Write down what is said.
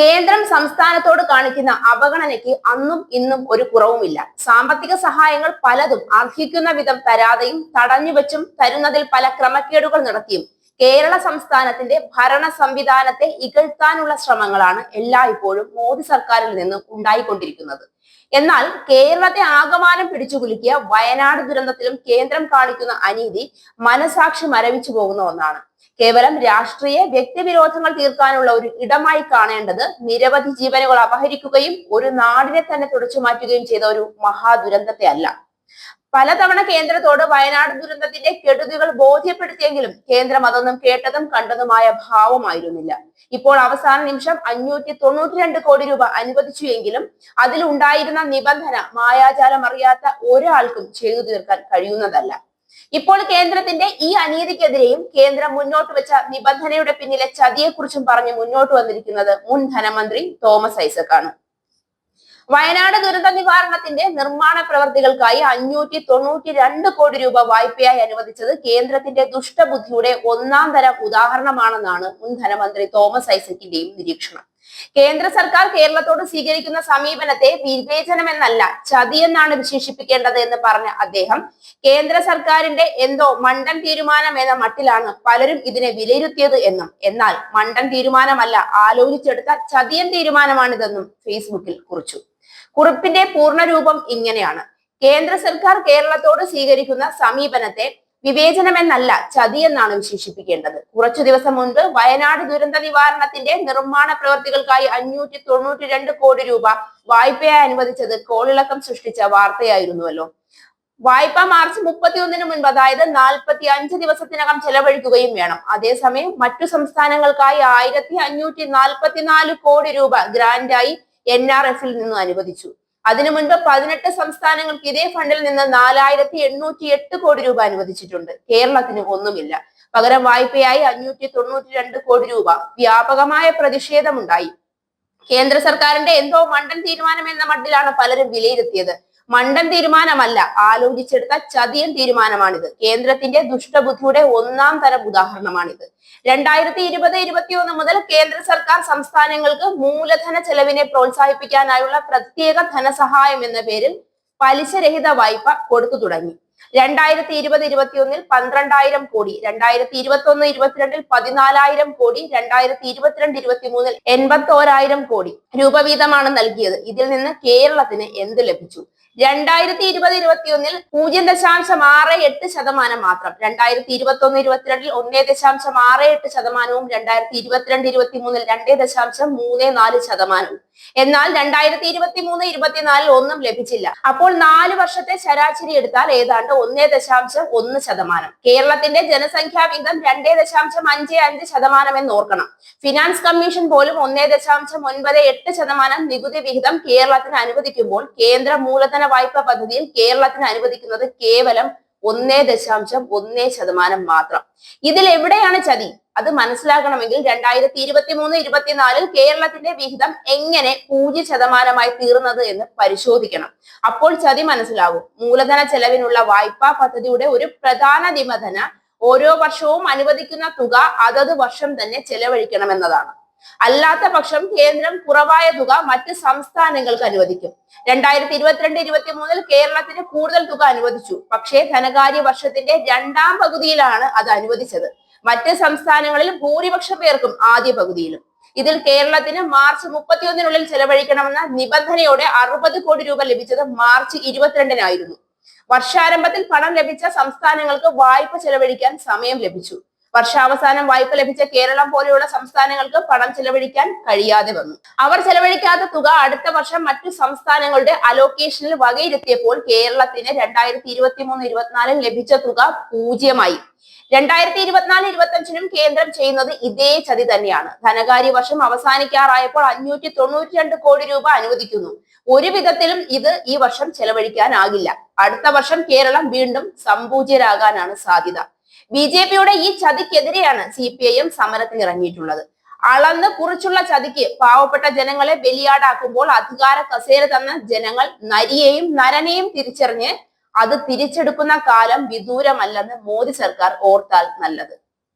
കേന്ദ്രം സംസ്ഥാനത്തോട് കാണിക്കുന്ന അവഗണനയ്ക്ക് അന്നും ഇന്നും ഒരു കുറവുമില്ല. സാമ്പത്തിക സഹായങ്ങൾ പലതും അർഹിക്കുന്ന വിധം തരാതെയും തടഞ്ഞുവെച്ചും തരുന്നതിൽ പല ക്രമക്കേടുകൾ നടത്തിയും കേരള സംസ്ഥാനത്തിന്റെ ഭരണ സംവിധാനത്തെ ഇകഴ്ത്താനുള്ള ശ്രമങ്ങളാണ് എല്ലായ്പ്പോഴും മോദി സർക്കാരിൽ നിന്ന് ഉണ്ടായിക്കൊണ്ടിരിക്കുന്നത്. എന്നാൽ കേരളത്തെ ആകമാനം പിടിച്ചുകുലുക്കിയ വയനാട് ദുരന്തത്തിലും കേന്ദ്രം കാണിക്കുന്ന അനീതി മനസാക്ഷി മരവിച്ചു പോകുന്ന ഒന്നാണ്. കേവലം രാഷ്ട്രീയ വ്യക്തിവിരോധങ്ങൾ തീർക്കാനുള്ള ഒരു ഇടമായി കാണേണ്ടത് നിരവധി ജീവനുകൾ അപഹരിക്കുകയും ഒരു നാടിനെ തന്നെ തുടച്ചു മാറ്റുകയും ചെയ്ത ഒരു മഹാദുരന്തത്തെ അല്ല പലതവണ കേന്ദ്രത്തോട് വയനാട് ദുരന്തത്തിന്റെ കെടുതികൾ ബോധ്യപ്പെടുത്തിയെങ്കിലും കേന്ദ്രം അതൊന്നും കേട്ടതും കണ്ടതുമായ ഭാവമായിരുന്നില്ല. ഇപ്പോൾ അവസാന നിമിഷം അഞ്ഞൂറ്റി തൊണ്ണൂറ്റി രണ്ട് കോടി രൂപ അനുവദിച്ചു എങ്കിലും അതിലുണ്ടായിരുന്ന നിബന്ധന മായാജാലം അറിയാത്ത ഒരാൾക്കും ചെയ്തു തീർക്കാൻ കഴിയുന്നതല്ല. ഇപ്പോൾ കേന്ദ്രത്തിന്റെ ഈ അനീതിക്കെതിരെയും കേന്ദ്രം മുന്നോട്ട് വെച്ച നിബന്ധനയുടെ പിന്നിലെ ചതിയെക്കുറിച്ചും പറഞ്ഞ് മുന്നോട്ട് വന്നിരിക്കുന്നത് മുൻ ധനമന്ത്രി തോമസ് ഐസക് ആണ് വയനാട് ദുരന്ത നിവാരണത്തിന്റെ നിർമ്മാണ പ്രവർത്തികൾക്കായി അഞ്ഞൂറ്റി തൊണ്ണൂറ്റി രണ്ട് കോടി രൂപ വായ്പയായി അനുവദിച്ചത് കേന്ദ്രത്തിന്റെ ദുഷ്ടബുദ്ധിയുടെ ഒന്നാം തരം ഉദാഹരണമാണെന്നാണ് മുൻ ധനമന്ത്രി തോമസ് ഐസക്കിന്റെയും നിരീക്ഷണം. കേന്ദ്ര സർക്കാർ കേരളത്തോട് സ്വീകരിക്കുന്ന സമീപനത്തെ വിവേചനമെന്നല്ല ചതി എന്നാണ് വിശേഷിപ്പിക്കേണ്ടത് എന്ന് പറഞ്ഞ അദ്ദേഹം കേന്ദ്ര സർക്കാരിന്റെ എന്തോ മണ്ടൻ തീരുമാനം എന്ന മട്ടിലാണ് പലരും ഇതിനെ വിലയിരുത്തിയത് എന്നും. എന്നാൽ മണ്ടൻ തീരുമാനമല്ല ആലോചിച്ചെടുത്ത ചതിയൻ തീരുമാനമാണിതെന്നും ഫേസ്ബുക്കിൽ കുറിച്ചു. കുറിപ്പിന്റെ പൂർണരൂപം ഇങ്ങനെയാണ്. കേന്ദ്ര സർക്കാർ കേരളത്തോട് സ്വീകരിക്കുന്ന സമീപനത്തെ വിവേചനമെന്നല്ല ചതി എന്നാണ് വിശേഷിപ്പിക്കേണ്ടത്. കുറച്ചു ദിവസം മുൻപ് വയനാട് ദുരന്ത നിവാരണത്തിന്റെ നിർമ്മാണ പ്രവർത്തികൾക്കായി അഞ്ഞൂറ്റി തൊണ്ണൂറ്റി രണ്ട് കോടി രൂപ വായ്പയായി അനുവദിച്ചത് കോളിളക്കം സൃഷ്ടിച്ച വാർത്തയായിരുന്നുവല്ലോ. വായ്പ മാർച്ച് മുപ്പത്തിയൊന്നിന് മുൻപ് അതായത് നാൽപ്പത്തി അഞ്ച് ദിവസത്തിനകം ചെലവഴിക്കുകയും വേണം. അതേസമയം മറ്റു സംസ്ഥാനങ്ങൾക്കായി ആയിരത്തി അഞ്ഞൂറ്റി നാൽപ്പത്തിനാല് കോടി രൂപ ഗ്രാന്റായി എൻ ആർ എഫിൽ നിന്ന് അനുവദിച്ചു. അതിനു മുൻപ് പതിനെട്ട് സംസ്ഥാനങ്ങൾക്ക് ഇതേ ഫണ്ടിൽ നിന്ന് നാലായിരത്തി എണ്ണൂറ്റി എട്ട് കോടി രൂപ അനുവദിച്ചിട്ടുണ്ട്. കേരളത്തിന് ഒന്നുമില്ല. പകരം വായ്പയായി അഞ്ഞൂറ്റി തൊണ്ണൂറ്റി രണ്ട് കോടി രൂപ. വ്യാപകമായ പ്രതിഷേധമുണ്ടായി. കേന്ദ്ര സർക്കാരിന്റെ എന്തോ മണ്ടൻ തീരുമാനം എന്ന മട്ടിലാണ് പലരും വിലയിരുത്തിയത്. മണ്ടൻ തീരുമാനമല്ല. ആലോചിച്ചെടുത്ത ചതിയൻ തീരുമാനമാണിത്. കേന്ദ്രത്തിന്റെ ദുഷ്ടബുദ്ധിയുടെ ഒന്നാം തരം ഉദാഹരണമാണിത്. രണ്ടായിരത്തി ഇരുപത് ഇരുപത്തിയൊന്ന് മുതൽ കേന്ദ്ര സർക്കാർ സംസ്ഥാനങ്ങൾക്ക് മൂലധന ചെലവിനെ പ്രോത്സാഹിപ്പിക്കാനായുള്ള പ്രത്യേക ധനസഹായം എന്ന പേരിൽ പലിശരഹിത വായ്പ കൊടുത്തു തുടങ്ങി. രണ്ടായിരത്തി ഇരുപത് ഇരുപത്തിയൊന്നിൽ പന്ത്രണ്ടായിരം കോടി രണ്ടായിരത്തി ഇരുപത്തി ഒന്ന് ഇരുപത്തിരണ്ടിൽ പതിനാലായിരം കോടി രണ്ടായിരത്തി ഇരുപത്തിരണ്ട് ഇരുപത്തി മൂന്നിൽ എൺപത്തോരായിരം കോടി രൂപ വീതമാണ് നൽകിയത്. ഇതിൽ നിന്ന് കേരളത്തിന് എന്ത് ലഭിച്ചു? രണ്ടായിരത്തി ഇരുപത് ഇരുപത്തിയൊന്നിൽ പൂജ്യം ദശാംശം ആറ് എട്ട് ശതമാനം മാത്രം. രണ്ടായിരത്തി ഇരുപത്തി ഒന്ന് ഇരുപത്തിരണ്ടിൽ ഒന്നേ ദശാംശം ആറ് എട്ട് ശതമാനവും രണ്ടായിരത്തി ഇരുപത്തിരണ്ട് ഇരുപത്തി മൂന്നിൽ രണ്ടേ ദശാംശം മൂന്ന് നാല് ശതമാനവും. എന്നാൽ രണ്ടായിരത്തി ഇരുപത്തി മൂന്ന് ഇരുപത്തിനാലിൽ ഒന്നും ലഭിച്ചില്ല. അപ്പോൾ നാല് വർഷത്തെ ശരാശരി എടുത്താൽ ഏതാണ്ട് ഒന്നേ ദശാംശം ഒന്ന് ശതമാനം. കേരളത്തിന്റെ ജനസംഖ്യാ വിഹിതം രണ്ടേ ദശാംശം അഞ്ച് അഞ്ച് ശതമാനം എന്ന് ഓർക്കണം. ഫിനാൻസ് കമ്മീഷൻ പോലും ഒന്നേ ദശാംശം ഒൻപത് എട്ട് ശതമാനം നികുതി വിഹിതം കേരളത്തിന് അനുവദിക്കുമ്പോൾ കേന്ദ്ര മൂലധന വായ്പ പദ്ധതിയിൽ കേരളത്തിന് അനുവദിക്കുന്നത് കേവലം ഒന്നേ ദശാംശം ഒന്നേ ശതമാനം മാത്രം. ഇതിൽ എവിടെയാണ് ചതി? അത് മനസ്സിലാക്കണമെങ്കിൽ രണ്ടായിരത്തി ഇരുപത്തി മൂന്ന് ഇരുപത്തിനാലിൽ കേരളത്തിന്റെ വിഹിതം എങ്ങനെ പൂജ്യ ശതമാനമായി തീർന്നത് എന്ന് പരിശോധിക്കണം. അപ്പോൾ ചതി മനസ്സിലാകും മൂലധന ചെലവിനുള്ള വായ്പാ പദ്ധതിയുടെ ഒരു പ്രധാന നിബന്ധന ഓരോ വർഷവും അനുവദിക്കുന്ന തുക അതത് വർഷം തന്നെ ചെലവഴിക്കണമെന്നതാണ്. അല്ലാത്ത പക്ഷം കേന്ദ്രം കുറവായ തുക മറ്റ് സംസ്ഥാനങ്ങൾക്ക് അനുവദിക്കും. രണ്ടായിരത്തി ഇരുപത്തിരണ്ട് ഇരുപത്തി മൂന്നിൽ കേരളത്തിന് കൂടുതൽ തുക അനുവദിച്ചു. പക്ഷേ ധനകാര്യ വർഷത്തിന്റെ രണ്ടാം പകുതിയിലാണ് അത് അനുവദിച്ചത്. മറ്റ് സംസ്ഥാനങ്ങളിൽ ഭൂരിപക്ഷം പേർക്കും ആദ്യ പകുതിയിലും. ഇതിൽ കേരളത്തിന് മാർച്ച് മുപ്പത്തിയൊന്നിനുള്ളിൽ ചെലവഴിക്കണമെന്ന നിബന്ധനയോടെ അറുപത് കോടി രൂപ ലഭിച്ചത് മാർച്ച് ഇരുപത്തിരണ്ടിനായിരുന്നു. വർഷാരംഭത്തിൽ പണം ലഭിച്ച സംസ്ഥാനങ്ങൾക്ക് വായ്പ ചെലവഴിക്കാൻ സമയം ലഭിച്ചു. വർഷാവസാനം വായ്പ ലഭിച്ച കേരളം പോലെയുള്ള സംസ്ഥാനങ്ങൾക്ക് പണം ചെലവഴിക്കാൻ കഴിയാതെ വന്നു. അവർ ചെലവഴിക്കാത്ത തുക അടുത്ത വർഷം മറ്റു സംസ്ഥാനങ്ങളുടെ അലോക്കേഷനിൽ വകയിരുത്തിയപ്പോൾ കേരളത്തിന് രണ്ടായിരത്തി ഇരുപത്തി മൂന്ന് ഇരുപത്തിനാലിൽ ലഭിച്ച തുക പൂജ്യമായി. രണ്ടായിരത്തി ഇരുപത്തിനാല് ഇരുപത്തഞ്ചിനും കേന്ദ്രം ചെയ്യുന്നത് ഇതേ ചതി തന്നെയാണ്. ധനകാര്യ വർഷം അവസാനിക്കാറായപ്പോൾ അഞ്ഞൂറ്റി തൊണ്ണൂറ്റി രണ്ട് കോടി രൂപ അനുവദിക്കുന്നു. ഒരു വിധത്തിലും ഇത് ഈ വർഷം ചെലവഴിക്കാനാകില്ല. അടുത്ത വർഷം കേരളം വീണ്ടും സമ്പൂജ്യരാകാനാണ് സാധ്യത. ബി ജെ പിയുടെ ഈ ചതിക്കെതിരെയാണ് സി പി ഐ എം സമരത്തിൽ ഇറങ്ങിയിട്ടുള്ളത് അളന്ന് കുറിച്ചുള്ള ചതിക്ക് പാവപ്പെട്ട ജനങ്ങളെ ബലിയാടാക്കുമ്പോൾ അധികാര കസേര തന്ന ജനങ്ങൾ നരിയെയും നരനെയും തിരിച്ചറിഞ്ഞ് അത് തിരിച്ചെടുക്കുന്ന കാലം വിദൂരമല്ലെന്ന് മോദി സർക്കാർ ഓർത്താൽ നല്ലത്.